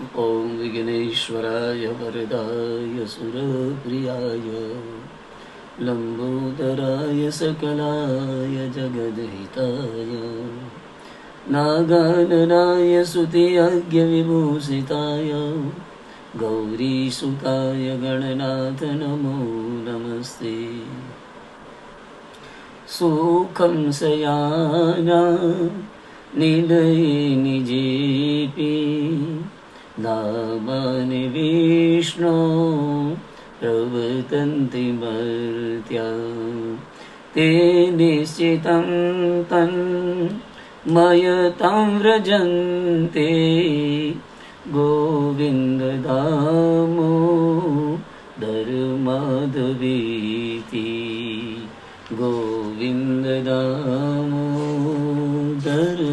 ॐ विघ्नेश्वराय वरदाय सुरप्रियाय लम्बोदराय सकलाय जगद्हिताय नागाननाय सुतियज्ञविभूषिताय गौरीसुताय गणनाथ नमो नमस्ते सुखं सयाना निलये निजेपि नामानि विष्णो प्रवतन्ति मर्त्या। ते निश्चितं तन् मयतां व्रजन्ते। गोविन्दधामो धर्माधवीति। गोविन्ददामो धर्मदवीति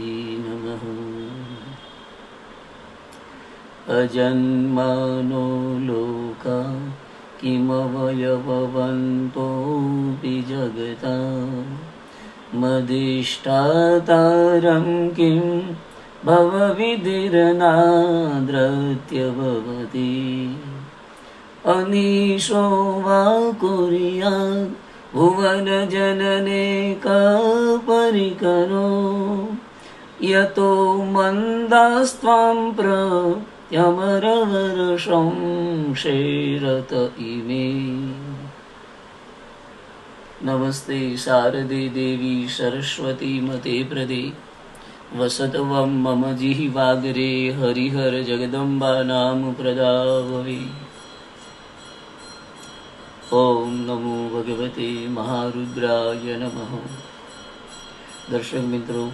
अजन्मानो लोका किमवयववन्तोऽपि जगता मदिष्टातारं किं भवविधिरनाद्रत्य भवति अनीशो वा कुर्यात् भुवनजनने कपरिकरो यतो मन्दास्त्वां યમરરસંશેરત ઇમે નમસ્તે શારદે દેવી સરસ્વતી મતે પ્રદે. વસતવમ મમ જીવાગરે હરિહર જગદંબા નામ પ્રદાવવે. ઓમ નમો ભગવતે મહારુદ્રાય નમઃ. દર્શક મિત્રો,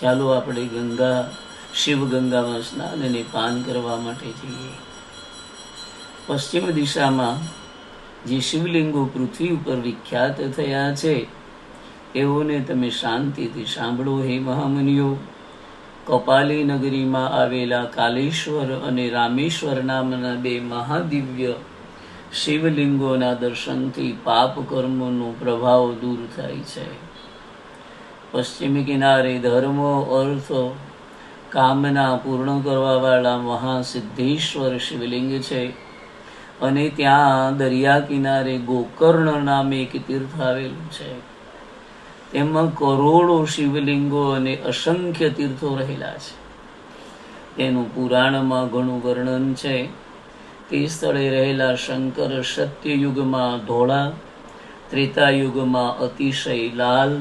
ચાલો આપણે ગંગા શિવ ગંગામાં સ્નાન અને પાન કરવા માટે જઈએ. પશ્ચિમ દિશામાં જે શિવલિંગો પૃથ્વી ઉપર વિખ્યાત થયા છે, એઓને તમે શાંતિથી સાંભળો હે મહામુનિઓ. કપાલી નગરીમાં આવેલા કાલેશ્વર અને રામેશ્વર નામના બે મહાદિવ્ય શિવલિંગોના દર્શનથી પાપ કર્મોનો પ્રભાવ દૂર થાય છે. પશ્ચિમી કિનારે ધર્મો, અર્થ કામના પૂર્ણ કરવાવાળા મહાસિદ્ધેશ્વર શિવલિંગ છે. અને ત્યાં દરિયા કિનારે ગોકર્ણ નામે એક તીર્થ આવેલું છે. તેમાં કરોડો શિવલિંગો અને અસંખ્ય તીર્થો રહેલા છે. તેનું પુરાણમાં ઘણું વર્ણન છે. તે સ્થળે રહેલા શંકર સત્યયુગમાં ધોળા, ત્રેતાયુગમાં અતિશય લાલ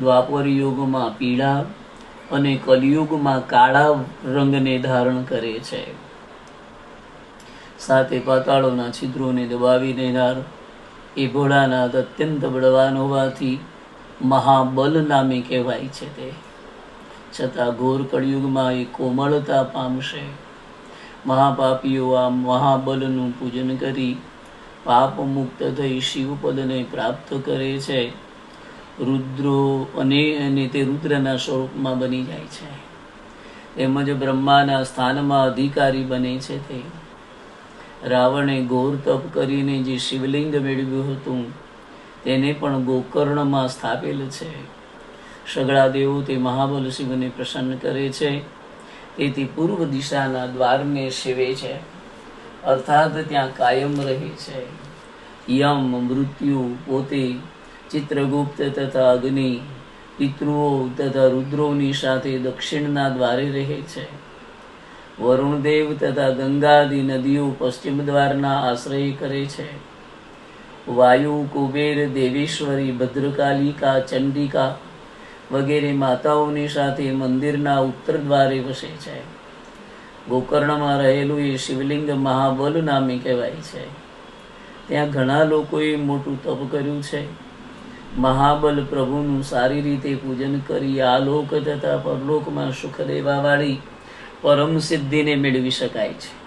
દ્વાપર યુગમાં પીળા અને કલયુગમાં કાળા રંગને ધારણ કરે છે. સાથે પાતાળોના છિદ્રોને દબાવી દેનાર એ ભોળાનાથ અત્યંત બળવાન હોવાથી મહાબલ નામે કહેવાય છે તે. છતાં ઘોર કળિયુગમાં એ કોમળતા પામશે. મહાપાપીઓ આ મહાબલનું પૂજન કરી પાપ મુક્ત થઈ શિવપદને પ્રાપ્ત કરે છે. રુદ્રો અને અને તે રુદ્રના સ્વરૂપમાં બની જાય છે. તેમજ બ્રહ્માના સ્થાનમાં અધિકારી બને છે તે. રાવણે ઘોર તપ કરીને જે શિવલિંગ મેળવ્યું હતું, તેને પણ ગોકર્ણમાં સ્થાપેલ છે. સગળા દેવો તે મહાબલ શિવને પ્રસન્ન કરે છે. તેથી પૂર્વ દિશાના દ્વારને સેવે છે. અર્થાત ત્યાં કાયમ રહે છે. યમ મૃત્યુ પોતે ચિત્રગુપ્ત તથા અગ્નિ, પિતૃઓ તથા રુદ્રોની સાથે દક્ષિણના દ્વારે રહે છે. વરુણદેવ તથા ગંગાદી નદીઓ પશ્ચિમ દ્વારના આશ્રય કરે છે. વાયુ, કુબેર, દેવેશ્વરી, ભદ્રકાલિકા, ચંડિકા વગેરે માતાઓની સાથે મંદિરના ઉત્તર દ્વારે વસે છે. ગોકર્ણમાં રહેલું એ શિવલિંગ મહાબલ નામે કહેવાય છે. ત્યાં ઘણા લોકોએ મોટું તપ કર્યું છે. મહાબલ પ્રભુનું સારી રીતે પૂજન કરી આ લોક તથા પરલોકમાં સુખ દેવાવાળી પરમ સિદ્ધિને મેળવી શકાય છે.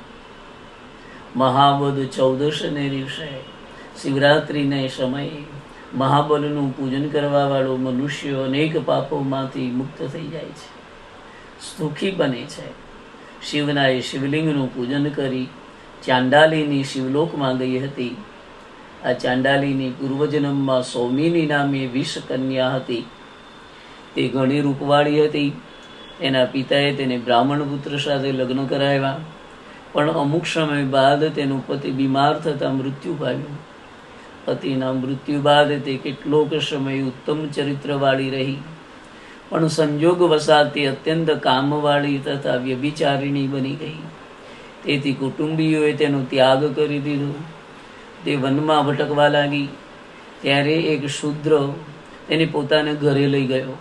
મહાબદ ચૌદશને દિવસે, શિવરાત્રિને સમયે મહાબલનું પૂજન કરવાવાળો મનુષ્ય અનેક પાપોમાંથી મુક્ત થઈ જાય છે. સુખી બને છે. શિવનાએ શિવલિંગનું પૂજન કરી ચાંડાલીની શિવલોકમાં ગઈ હતી. આ ચાંડાલીની પૂર્વજન્મમાં સૌમિની નામે વિષ કન્યા હતી. તે ઘણી રૂપવાળી હતી. એના પિતાએ તેને બ્રાહ્મણ પુત્ર સાથે લગ્ન કરાવ્યા. પણ અમુક સમય બાદ તેનું પતિ બીમાર થતાં મૃત્યુ પામ્યું. પતિના મૃત્યુ બાદ તે કેટલોક સમય ઉત્તમ ચરિત્રવાળી રહી. પણ સંજોગ વસાત તે અત્યંત કામવાળી તથા વ્યભિચારિણી બની ગઈ. તેથી કુટુંબીઓએ તેનો ત્યાગ કરી દીધો. તે વનમાં ભટકવા લાગી. ત્યારે એક શુદ્ર તેને પોતાને ઘરે લઈ ગયો.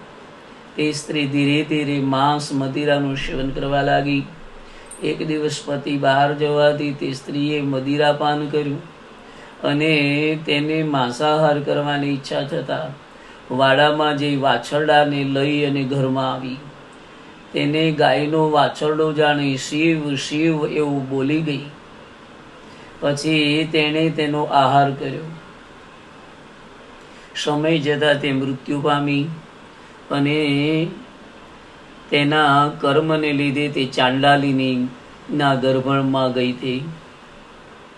તે સ્ત્રી ધીરે ધીરે માંસ મદિરાનું સેવન કરવા લાગી. એક દિવસ પતિ બહાર જવાથી તે સ્ત્રીએ મદિરાપાન કર્યું અને તેને માંસાહાર કરવાની ઈચ્છા થતાં વાડામાં જે વાછરડાને લઈ અને ઘરમાં આવી. તેને ગાયનો વાછરડો જાણી શિવ શિવ એવું બોલી ગઈ. પછી તેણે તેનો આહાર કર્યો. સમય જતાં તે મૃત્યુ પામી અને તેના કર્મને લીધે તે ચાંડાલીની ના ગર્ભણમાં ગઈ હતી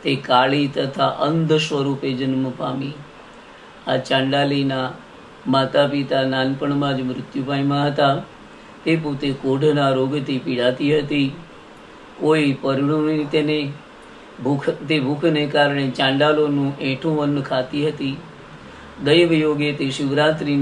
તે કાળી તથા અંધ સ્વરૂપે જન્મ પામી. આ ચાંડાલીના માતા પિતા નાનપણમાં જ મૃત્યુ પામ્યા હતા. તે પોતે કોઢના રોગથી પીડાતી હતી. કોઈ પરિણમી તેને ભૂખ તે ભૂખને કારણે ચાંડાલોનું એઠું અન્ન ખાતી હતી. દૈવ યોગે તે શિવરાત્રિ